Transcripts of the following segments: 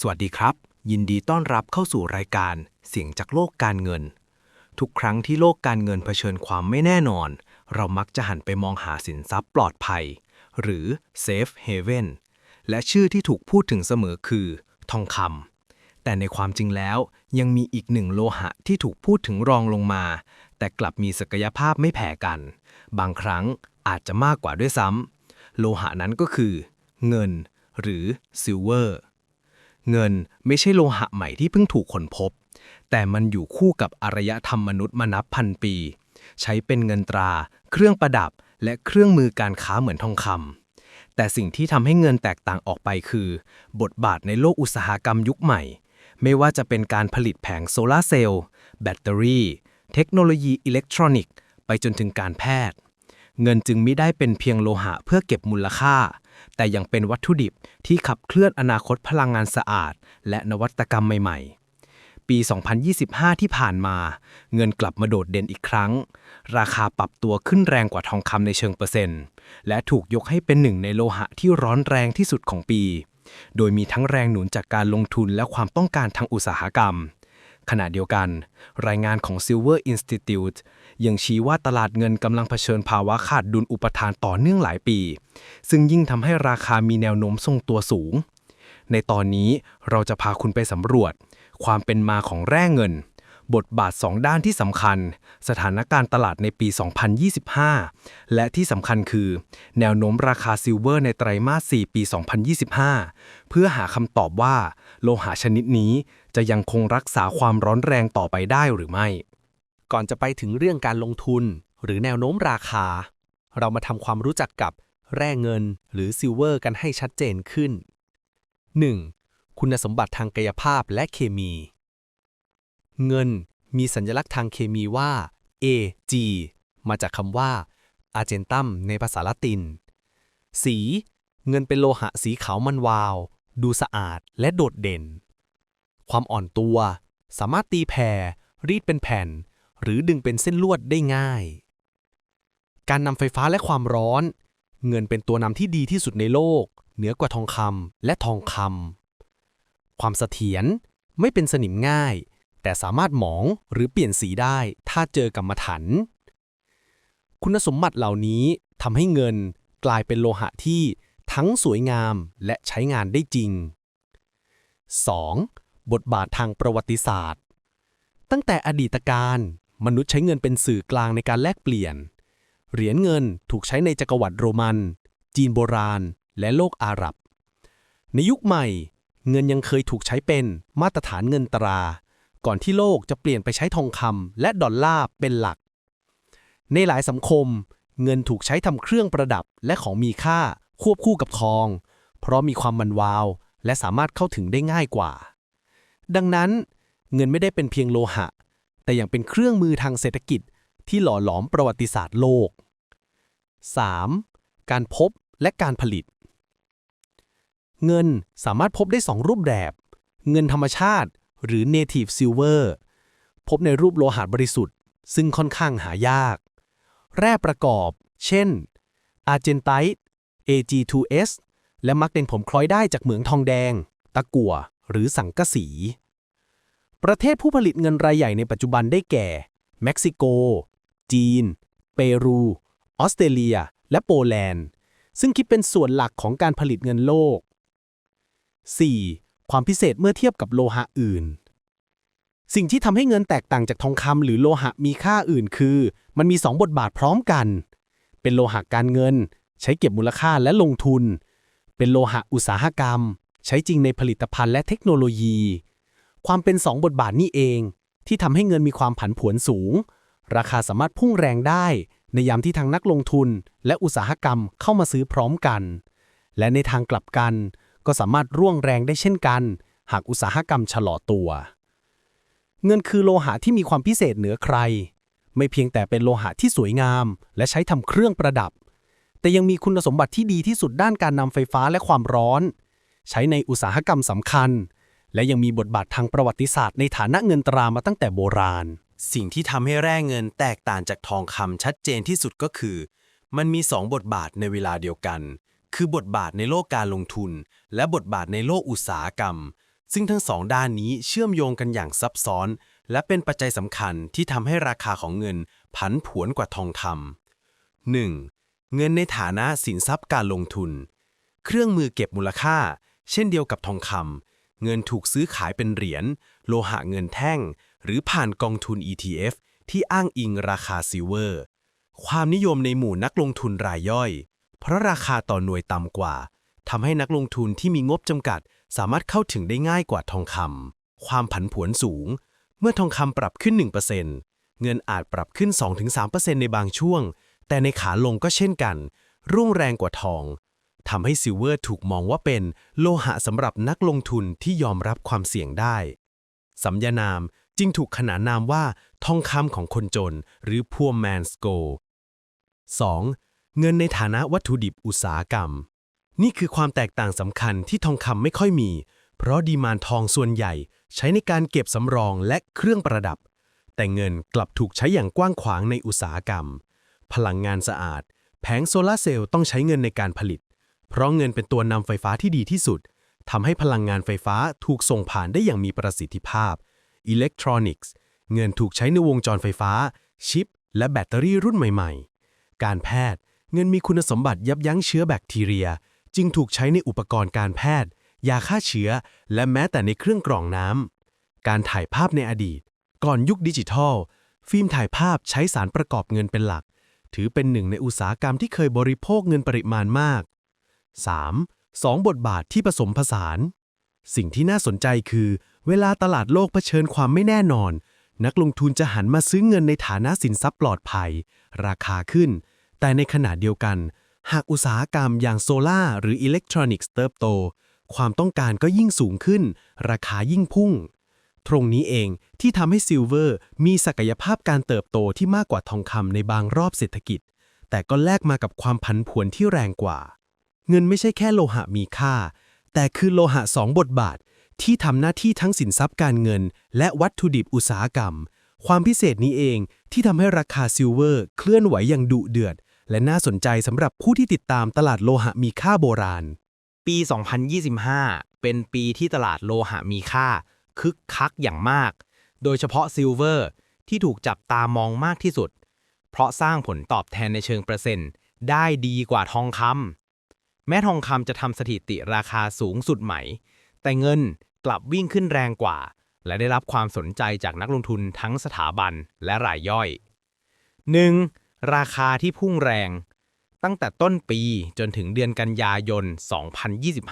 สวัสดีครับ ยินดีต้อนรับเข้าสู่รายการเสียงจากโลกการเงิน ทุกครั้งที่โลกการเงินเผชิญความไม่แน่นอน เรามักจะหันไปมองหาสินทรัพย์ปลอดภัย หรือ Safe Haven และชื่อที่ถูกพูดถึงเสมอคือ ทองคำแต่ในความจริงแล้วยังมีอีกหนึ่งโลหะที่ถูกพูดถึงรองลงมา แต่กลับมีศักยภาพไม่แพ้กัน บางครั้งอาจจะมากกว่าด้วยซ้ำโลหะนั้นก็คือ เงิน หรือซิลเวอร์ เงินไม่ใช่โลหะใหม่ที่เพิ่งถูกค้นพบ แต่มันอยู่คู่กับอารยธรรมมนุษย์มานับพันปี ใช้เป็นเงินตรา เครื่องประดับ และเครื่องมือการค้าเหมือนทองคำแต่สิ่งที่ทำให้เงินแตกต่างออกไปคือ บทบาทในโลกอุตสาหกรรมยุคใหม่ ไม่ว่าจะเป็นการผลิตแผงโซลาร์เซลล์แบตเตอรี่ เทคโนโลยีอิเล็กทรอนิกส์ ไปจนถึงการแพทย์ เงินจึงไม่ได้เป็นเพียงโลหะเพื่อเก็บมูลค่า แต่ยังเป็นวัตถุดิบที่ขับเคลื่อนอนาคตพลังงานสะอาด และนวัตกรรมใหม่ๆ ปี 2025 ที่ผ่านมา เงินกลับมาโดดเด่นอีกครั้ง ราคาปรับตัวขึ้นแรงกว่าทองคำในเชิงเปอร์เซ็นต์ และถูกยกให้เป็นหนึ่งในโลหะที่ร้อนแรงที่สุดของปี โดยมีทั้งแรงหนุนจากการลงทุนและความต้องการทางอุตสาหกรรมขณะเดียวกัน รายงานของ Silver Institute ยังชี้ว่าตลาดเงินกำลังเผชิญภาวะขาดดุลอุปทานต่อเนื่องหลายปี ซึ่งยิ่งทำให้ราคามีแนวโน้มทรงตัวสูง ในตอนนี้เราจะพาคุณไปสำรวจ ความเป็นมาของแร่เงิน บทบาท 2 ด้านที่สำคัญ สถานการณ์ตลาดในปี 2025 และที่สำคัญคือ แนวโน้มราคาซิลเวอร์ในไตรมาส 4 ปี 2025 เพื่อหาคำตอบว่า โลหะชนิดนี้จะยังคงรักษาความร้อนแรงต่อไปได้หรือไม่ ก่อนจะไปถึงเรื่องการลงทุน หรือแนวโน้มราคา เรามาทำความรู้จักกับแร่เงินหรือซิลเวอร์กันให้ชัดเจนขึ้น 1. คุณสมบัติทางกายภาพและเคมี เงินมีสัญลักษณ์ทางเคมีว่า Ag มาจากคำว่า argentum ในภาษาละติน สี เงินเป็นโลหะสีขาวมันวาว ดูสะอาดและโดดเด่น ความอ่อนตัว สามารถตีแผ่รีดเป็นแผ่น หรือดึงเป็นเส้นลวดได้ง่าย การนำไฟฟ้าและความร้อน เงินเป็นตัวนำที่ดีที่สุดในโลก เหนือกว่าทองคำและทองคำความเสถียรไม่เป็นสนิมง่าย แต่สามารถหมองหรือเปลี่ยนสีได้ถ้าเจอกรรมฐานคุณสมบัติเหล่านี้ทำให้เงินกลายเป็นโลหะที่ทั้งสวยงามและใช้งานได้จริง 2. บทบาททางประวัติศาสตร์ ตั้งแต่อดีตการ มนุษย์ใช้เงินเป็นสื่อกลางในการแลกเปลี่ยน เหรียญเงินถูกใช้ในจักรวรรดิโรมัน จีนโบราณ และโลกอาหรับ ในยุคใหม่ เงินยังเคยถูกใช้เป็นมาตรฐานเงินตรา ก่อนที่โลกจะเปลี่ยนไปใช้ทองคำและดอลลาร์เป็นหลัก ในหลายสังคม เงินถูกใช้ทำเครื่องประดับและของมีค่าควบคู่กับทอง เพราะมีความมันวาว และสามารถเข้าถึงได้ง่ายกว่า ดังนั้น เงินไม่ได้เป็นเพียงโลหะ แต่ยังเป็นเครื่องมือทางเศรษฐกิจที่หล่อหลอมประวัติศาสตร์โลก 3. การพบและการผลิต เงินสามารถพบได้ 2 รูปแบบ เงินธรรมชาติ หรือ native silver พบในรูปโลหะบริสุทธิ์ ซึ่งค่อนข้างหายาก แร่ประกอบ เช่น argentite Ag2S และมักเป็นผมคล้อยได้จากเหมืองทองแดง ตะกั่ว หรือสังกะสี ประเทศผู้ผลิตเงินรายใหญ่ในปัจจุบันได้แก่ เม็กซิโก จีน เปรู ออสเตรเลีย และโปแลนด์ ซึ่งคิดเป็นส่วนหลักของการผลิตเงินโลก 4. ความพิเศษเมื่อเทียบกับโลหะอื่น สิ่งที่ทำให้เงินแตกต่างจากทองคำหรือโลหะมีค่าอื่นคือ มันมี 2 บทบาทพร้อมกัน เป็นโลหะการเงิน ใช้เก็บมูลค่าและลงทุน เป็นโลหะอุตสาหกรรม ใช้จริงในผลิตภัณฑ์และเทคโนโลยี ความเป็น 2 บทบาทนี่เอง ที่ทำให้เงินมีความผันผวนสูง ราคาสามารถพุ่งแรงได้ ในยามที่ทางนักลงทุน และอุตสาหกรรมเข้ามาซื้อพร้อมกัน และในทางกลับกัน ก็สามารถร่วงแรงได้เช่นกัน หากอุตสาหกรรมชะลอตัว เงินคือโลหะที่มีความพิเศษเหนือใคร ไม่เพียงแต่เป็นโลหะที่สวยงาม และใช้ทำเครื่องประดับ แต่ยังมีคุณสมบัติที่ดีที่สุดด้านการนำไฟฟ้าและความร้อน ใช้ในอุตสาหกรรมสำคัญ และยังมีบทบาททางประวัติศาสตร์ในฐานะเงินตรามาตั้งแต่โบราณ สิ่งที่ทำให้แร่เงินแตกต่างจากทองคำชัดเจนที่สุดก็คือ มันมี2บทบาทในเวลาเดียวกัน คือบทบาทในโลกการลงทุน และบทบาทในโลกอุตสาหกรรม ซึ่งทั้งสองด้านนี้เชื่อมโยงกันอย่างซับซ้อน และเป็นปัจจัยสำคัญที่ทำให้ราคาของเงินผันผวนกว่าทองคำ 1. เงินในฐานะสินทรัพย์การลงทุน เครื่องมือเก็บมูลค่า เช่นเดียวกับทองคำ เงินถูกซื้อขายเป็นเหรียญ โลหะเงินแท่ง หรือผ่านกองทุน ETF ที่อ้างอิงราคาซิลเวอร์ ความนิยมในหมู่นักลงทุนรายย่อย เพราะราคาต่อหน่วยต่ำกว่าทำให้นักลงทุนที่มีงบจำกัด สามารถเข้าถึงได้ง่ายกว่าทองคำความผันผวนสูง เมื่อทองคำปรับขึ้น 1%เงินอาจปรับขึ้น 2-3%ในบางช่วง แต่ในขาลงก็เช่นกันรุ่งแรงกว่าทอง ทำให้ซิลเวอร์ถูกมองว่าเป็นโลหะสำหรับนักลงทุนที่ยอมรับความเสี่ยงได้ สัญญานามจึงถูกขนานนามว่า ทองคำของคนจน หรือ poor man's gold 2. เงินในฐานะวัตถุดิบอุตสาหกรรม นี่คือความแตกต่างสำคัญที่ทองคำไม่ค่อยมี เพราะดีมานทองส่วนใหญ่ ใช้ในการเก็บสำรองและเครื่องประดับ แต่เงินกลับถูกใช้อย่างกว้างขวางในอุตสาหกรรม พลังงานสะอาด แผงโซลาร์เซลล์ต้องใช้เงินในการผลิต เพราะเงินเป็นตัวนำไฟฟ้าที่ดีที่สุดทำให้พลังงานไฟฟ้าถูกส่งผ่านได้อย่างมีประสิทธิภาพอิเล็กทรอนิกส์เงินถูกใช้ในวงจรไฟฟ้า ชิป และแบตเตอรี่รุ่นใหม่ ๆ การแพทย์เงินมีคุณสมบัติยับยั้งเชื้อแบคทีเรีย จึงถูกใช้ในอุปกรณ์การแพทย์ ยาฆ่าเชื้อ และแม้แต่ในเครื่องกรองน้ำการถ่ายภาพในอดีต ก่อนยุคดิจิทัล ฟิล์มถ่ายภาพใช้สารประกอบเงินเป็นหลัก ถือเป็นหนึ่งในอุตสาหกรรมที่เคยบริโภคเงินปริมาณมาก 3. สองบทบาทที่ผสมผสาน สิ่งที่น่าสนใจคือ เวลาตลาดโลกเผชิญความไม่แน่นอน นักลงทุนจะหันมาซื้อเงินในฐานะสินทรัพย์ปลอดภัย ราคาขึ้น แต่ในขณะเดียวกัน หากอุตสาหกรรมอย่างโซลาร์หรืออิเล็กทรอนิกส์เติบโต ความต้องการก็ยิ่งสูงขึ้น ราคายิ่งพุ่ง ตรงนี้เองที่ทำให้ซิลเวอร์มีศักยภาพการเติบโตที่มากกว่าทองคำในบางรอบเศรษฐกิจ แต่ก็แลกมากับความผันผวนที่แรงกว่า เงินไม่ใช่แค่โลหะมีค่า แต่คือโลหะสองบทบาท ที่ทำหน้าที่ทั้งสินทรัพย์การเงิน และวัตถุดิบอุตสาหกรรม ความพิเศษนี้เองที่ทำให้ราคาซิลเวอร์ เคลื่อนไหวอย่างดุเดือด และน่าสนใจสำหรับผู้ที่ติดตามตลาดโลหะมีค่าโบราณ ปี 2025 เป็นปีที่ตลาดโลหะมีค่า คึกคักอย่างมาก โดยเฉพาะซิลเวอร์ที่ถูกจับตามองมากที่สุด เพราะสร้างผลตอบแทนในเชิงเปอร์เซ็นต์ได้ดีกว่าทองคำ แม้ทองคำจะทำสถิติราคาสูงสุดใหม่ แต่เงินกลับวิ่งขึ้นแรงกว่า และได้รับความสนใจจากนักลงทุนทั้งสถาบันและรายย่อย 1. ราคาที่พุ่งแรง ตั้งแต่ต้นปีจนถึงเดือนกันยายน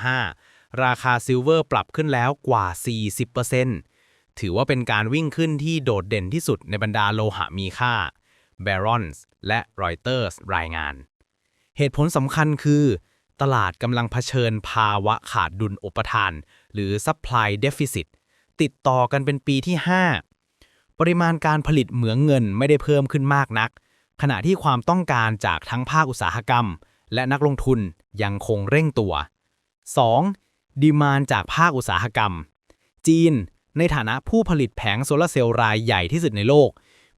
2025 ราคาซิลเวอร์ปรับขึ้นแล้วกว่า 40%ถือว่าเป็นการวิ่งขึ้นที่โดดเด่นที่สุดในบรรดาโลหะมีค่า Barron's และ Reuters รายงาน เหตุผลสำคัญคือ ตลาดกำลังเผชิญภาวะขาดดุลอุปทาน หรือ supply deficit ติดต่อกันเป็นปีที่ 5 ปริมาณการผลิตเหมืองเงินไม่ได้เพิ่มขึ้นมากนัก ขณะที่ความต้องการจากทั้งภาคอุตสาหกรรม และนักลงทุนยังคงเร่งตัว 2. ดีมานจากภาคอุตสาหกรรม จีน ในฐานะผู้ผลิตแผงโซลาร์เซลล์รายใหญ่ที่สุดในโลก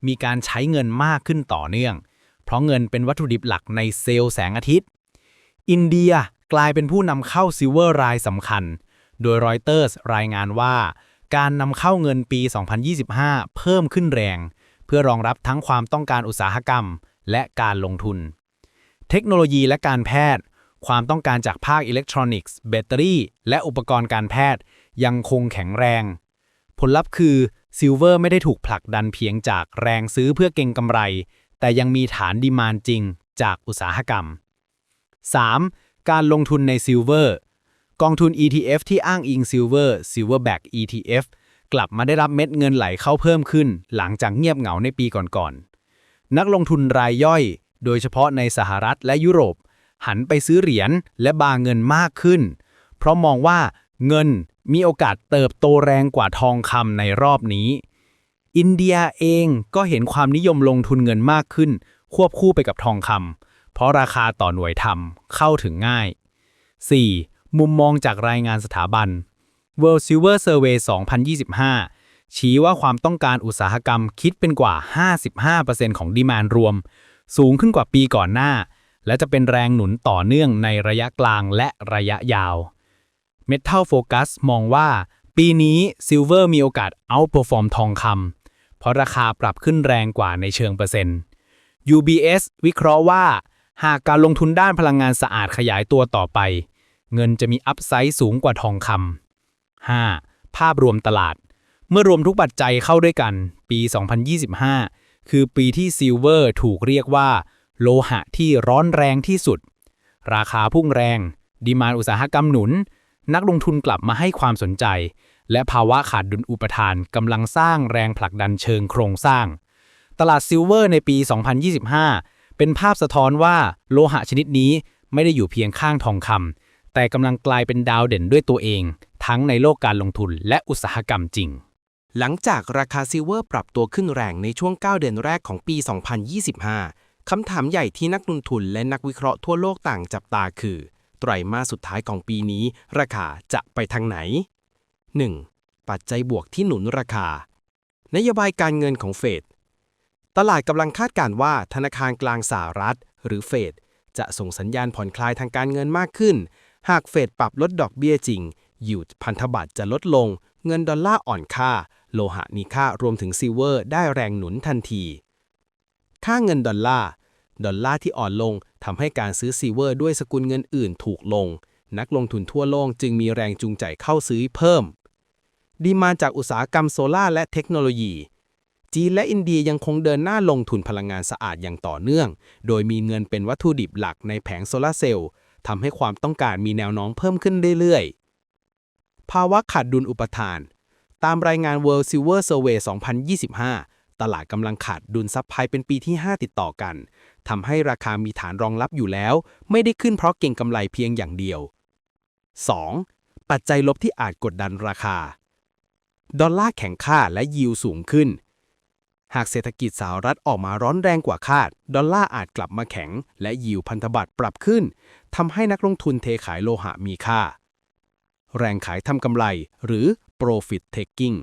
มีการใช้เงินมากขึ้นต่อเนื่อง เพราะเงินเป็นวัตถุดิบหลักในเซลล์แสงอาทิตย์ อินเดียกลายเป็นผู้นำเข้าซิลเวอร์รายสำคัญ โดยรอยเตอร์สรายงานว่า การนำเข้าเงินปี 2025 เพิ่มขึ้นแรง เพื่อรองรับทั้งความต้องการอุตสาหกรรม และการลงทุน เทคโนโลยีและการแพทย์ ความต้องการจากภาคอิเล็กทรอนิกส์ แบตเตอรี่ และอุปกรณ์การแพทย์ยังคงแข็งแรง ผลลัพธ์คือซิลเวอร์ไม่ได้ถูกผลักดันเพียงจากแรงซื้อเพื่อเก็งกำไร แต่ยังมีฐานดีมานจริงจากอุตสาหกรรม 3. การลงทุนในซิลเวอร์กองทุน ETF ที่อ้างอิงซิลเวอร์ Silverback ETF กลับมาได้รับเม็ดเงินไหลเข้าเพิ่มขึ้น หลังจากเงียบเหงาในปีก่อนๆ นักลงทุนรายย่อย โดยเฉพาะในสหรัฐและยุโรป หันไปซื้อเหรียญและบาเงินมากขึ้น เพราะมองว่าเงินมีโอกาสเติบโตแรงกว่าทองคำในรอบนี้ อินเดียเองก็เห็นความนิยมลงทุนเงินมากขึ้น ควบคู่ไปกับทองคำ เพราะราคาต่อหน่วยทำเข้าถึงง่าย 4. มุมมองจากรายงานสถาบัน World Silver Survey 2025 ชี้ว่าความต้องการอุตสาหกรรมคิดเป็นกว่า 55%ของดีมานรวม สูงขึ้นกว่าปีก่อนหน้า และจะเป็นแรงหนุนต่อเนื่องในระยะกลางและระยะยาว Metal Focus มองว่า ปีนี้ซิลเวอร์มีโอกาส outperform ทองคำเพราะราคาปรับขึ้นแรงกว่าในเชิงเปอร์เซ็นต์ UBS วิเคราะห์ว่า หากการลงทุนด้านพลังงานสะอาดขยายตัวต่อไป เงินจะมีอัพไซด์สูงกว่าทองคำ 5. ภาพรวมตลาด เมื่อรวมทุกปัจจัยเข้าด้วยกัน ปี 2025 คือปีที่ซิลเวอร์ถูกเรียกว่า โลหะที่ร้อนแรงที่สุด ราคาพุ่งแรง ดีมานอุตสาหกรรมหนุน นักลงทุนกลับมาให้ความสนใจ และภาวะขาดดุลอุปทานกำลังสร้างแรงผลักดันเชิงโครงสร้าง ตลาดซิลเวอร์ในปี 2025 เป็นภาพสะท้อนว่าโลหะชนิดนี้ไม่ได้อยู่เพียงข้างทองคำแต่กำลังกลายเป็นดาวเด่นด้วยตัวเอง ทั้งในโลกการลงทุนและอุตสาหกรรมจริง หลังจากราคาซิลเวอร์ปรับตัวขึ้นแรงในช่วง 9 เดือนแรกของปี 2025 คำถามใหญ่ที่นักลงทุนและนักวิเคราะห์ทั่วโลกต่างจับตาคือ ไตรมาสสุดท้ายของปีนี้ ราคาจะไปทางไหน 1. ปัจจัยบวกที่หนุนราคา นโยบายการเงินของเฟด ตลาดกำลังคาดการณ์ว่าธนาคารกลางสหรัฐ หรือเฟดจะส่งสัญญาณผ่อนคลายทางการเงินมากขึ้น หากเฟดปรับลดดอกเบี้ยจริงยิวพันธบัตรจะลดลง เงินดอลลาร์อ่อนค่า โลหะมีค่ารวมถึงซิลเวอร์ ได้แรงหนุนทันที ค่าเงินดอลลาร์ ดอลลาร์ที่อ่อนลงทำให้การซื้อซิลเวอร์ด้วยสกุลเงินอื่นถูกลง นักลงทุนทั่วโลกจึงมีแรงจูงใจเข้าซื้อเพิ่ม ดีมาจากอุตสาหกรรมโซลาร์และเทคโนโลยี จีนและอินเดียยังคงเดินหน้าลงทุนพลังงานสะอาดอย่างต่อเนื่อง โดยมีเงินเป็นวัตถุดิบหลักในแผงโซลาร์เซลล์ทำให้ความต้องการมีแนวโน้มเพิ่มขึ้นเรื่อยๆ ภาวะขาดดุลอุปทาน ตามรายงาน World Silver Survey 2025 ตลาดกำลังขาดดุลซับไพลายเป็นปีที่ 5 ติดต่อกัน ทำให้ราคามีฐานรองรับอยู่แล้ว ไม่ได้ขึ้นเพราะเก่งกำไรเพียงอย่างเดียว 2. ปัจจัยลบที่อาจกดดันราคา ดอลลาร์แข็งค่าและยิวสูงขึ้น หากเศรษฐกิจสหรัฐออกมาร้อนแรงกว่าคาด ดอลลาร์อาจกลับมาแข็ง และยิวพันธบัตรปรับขึ้นทำให้นักลงทุนเทขายโลหะมีค่า แรงขายทำกำไรหรือ profit taking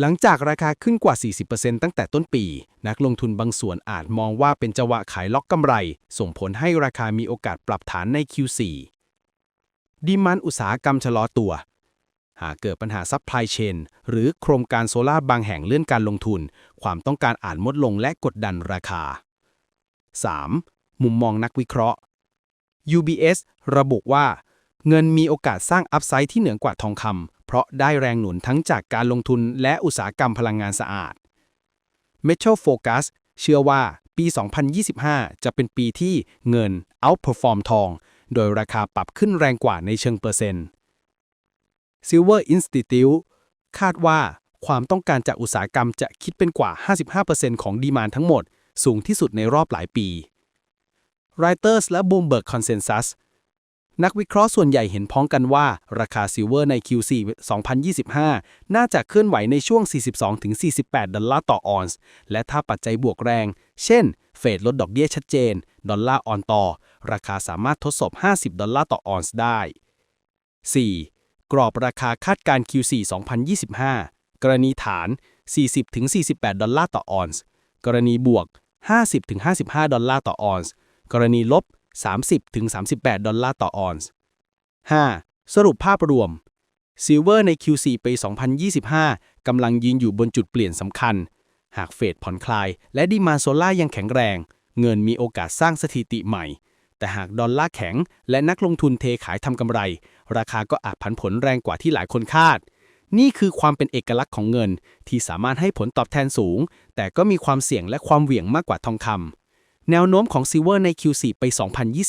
หลังจากราคาขึ้นกว่า 40%ตั้งแต่ต้นปี นักลงทุนบางส่วนอาจมองว่าเป็นจังหวะขายล็อกกำไร ส่งผลให้ราคามีโอกาสปรับฐานใน Q4 ดีมันอุตสาหกรรมชะลอตัว หากเกิดปัญหาซัพพลายเชนหรือโครงการโซลาร์บางแห่งเลื่อนการลงทุน ความต้องการอาจลดลงและกดดันราคา 3. มุมมองนักวิเคราะห์ UBS ระบุว่า เงินมีโอกาสสร้างอัพไซด์ที่เหนือกว่าทองคำเพราะได้แรงหนุนทั้งจากการลงทุนและอุตสาหกรรมพลังงานสะอาด Metal Focus เชื่อว่าปี 2025 จะเป็นปีที่เงิน outperform ทอง โดยราคาปรับขึ้นแรงกว่าในเชิงเปอร์เซ็นต์ Silver Institute คาดว่าความต้องการจากอุตสาหกรรมจะคิดเป็นกว่า 55%ของดีมานทั้งหมด สูงที่สุดในรอบหลายปี Reuters และ Bloomberg Consensus นักวิเคราะห์ส่วนใหญ่เห็นพ้องกันว่า ราคาซิลเวอร์ใน Q4 2025 น่าจะเคลื่อนไหวในช่วง 42-48 ดอลลาร์ต่อออนซ์ และถ้าปัจจัยบวกแรง เช่น เฟดลดดอกเบี้ยชัดเจน ดอลลาร์ออนต่อ ราคาสามารถทดสอบ 50 ดอลลาร์ต่อออนซ์ได้ 4. กรอบราคาคาดการ Q4 2025 กรณีฐาน 40-48 ดอลลาร์ต่อออนซ์ กรณีบวก 50-55 ดอลลาร์ต่อออนซ์ กรณีลบ 30-38 ดอลลาร์ต่อออนซ์ 5. สรุปภาพรวมซิลเวอร์ใน Q4 ปี 2025 กำลังยืนอยู่บนจุดเปลี่ยนสำคัญ หากเฟดผ่อนคลาย และดีมาโซล่ายังแข็งแรง เงินมีโอกาสสร้างสถิติใหม่ แต่หากดอลลาร์แข็ง และนักลงทุนเทขายทำกำไร ราคาก็อาจผันผลแรงกว่าที่หลายคนคาด นี่คือความเป็นเอกลักษณ์ของเงิน ที่สามารถให้ผลตอบแทนสูง แต่ก็มีความเสี่ยงและความเหวี่ยงมากกว่าทองคำแนวโน้มของซิลเวอร์ใน Q4 ไป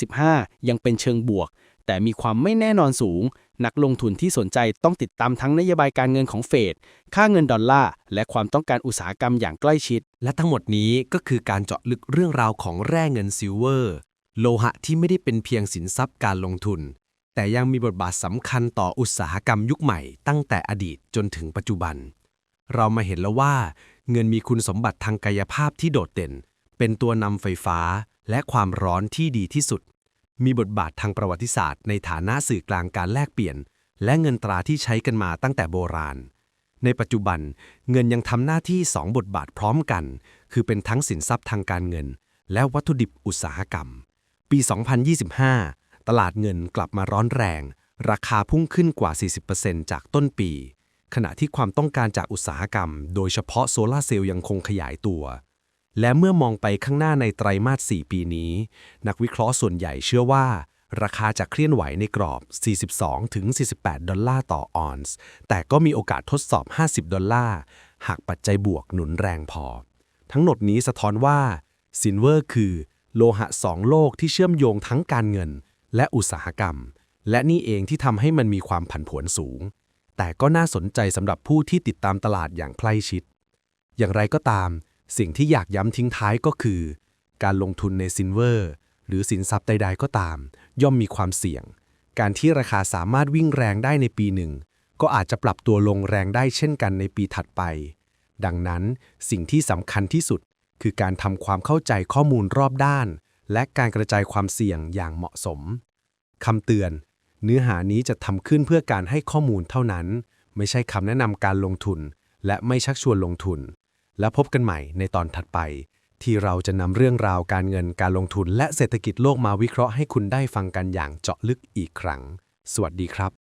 2025 ยังเป็นเชิงบวก แต่มีความไม่แน่นอนสูง นักลงทุนที่สนใจต้องติดตามทั้งนโยบายการเงินของเฟดค่าเงินดอลลาร์และความต้องการอุตสาหกรรมอย่างใกล้ชิด และทั้งหมดนี้ก็คือการเจาะลึกเรื่องราวของแร่เงินซิลเวอร์ โลหะที่ไม่ได้เป็นเพียงสินทรัพย์การลงทุน แต่ยังมีบทบาทสำคัญต่ออุตสาหกรรมยุคใหม่ตั้งแต่อดีตจนถึงปัจจุบัน เรามาเห็นแล้วว่า เงินมีคุณสมบัติทางกายภาพที่โดดเด่น เป็นตัวนำไฟฟ้าและความร้อนที่ดีที่สุด มีบทบาททางประวัติศาสตร์ ในฐานะสื่อกลางการแลกเปลี่ยน และเงินตราที่ใช้กันมาตั้งแต่โบราณในปัจจุบันเงินยังทำหน้าที่ 2 บทบาทพร้อมกัน คือเป็นทั้งสินทรัพย์ทางการเงิน และวัตถุดิบอุตสาหกรรม ปี 2025 ตลาดเงินกลับมาร้อนแรง ราคาพุ่งขึ้นกว่า 40%จากต้นปี ขณะที่ความต้องการจากอุตสาหกรรม โดยเฉพาะโซลาร์เซลล์ยังคงขยายตัว และเมื่อมองไปข้างหน้าในไตรมาส 4 ปีนี้ นักวิเคราะห์ส่วนใหญ่เชื่อว่า ราคาจะเคลื่อนไหวในกรอบ 42-48 ดอลลาร์ต่อออนซ์ แต่ก็มีโอกาสทดสอบ 50 ดอลลาร์ หากปัจจัยบวกหนุนแรงพอ ทั้งหมดนี้สะท้อนว่าซินเวอร์คือ โลหะสองโลกที่เชื่อมโยงทั้งการเงิน และอุตสาหกรรม และนี่เองที่ทำให้มันมีความผันผวนสูง แต่ก็น่าสนใจสำหรับผู้ที่ติดตามตลาดอย่างใกล้ชิด อย่างไรก็ตาม สิ่งที่อยากย้ำทิ้งท้ายก็คือ การลงทุนในซินเวอร์ หรือสินทรัพย์ใด ๆ ก็ตาม ย่อมมีความเสี่ยง การที่ราคาสามารถวิ่งแรงได้ในปีหนึ่งก็อาจจะปรับตัวลงแรงได้เช่นกันในปีถัดไป ดังนั้นสิ่งที่สำคัญที่สุด คือการทำความเข้าใจข้อมูลรอบด้าน และการกระจายความเสี่ยงอย่างเหมาะสมคำเตือน เนื้อหานี้จะทำขึ้นเพื่อการให้ข้อมูลเท่านั้น ไม่ใช่คำแนะนำการลงทุน และไม่ชักชวนลงทุน แล้วพบกันใหม่ในตอนถัดไป ที่เราจะนำเรื่องราวการเงินการลงทุน และเศรษฐกิจโลกมาวิเคราะห์ให้คุณได้ฟังกันอย่างเจาะลึกอีกครั้ง สวัสดีครับ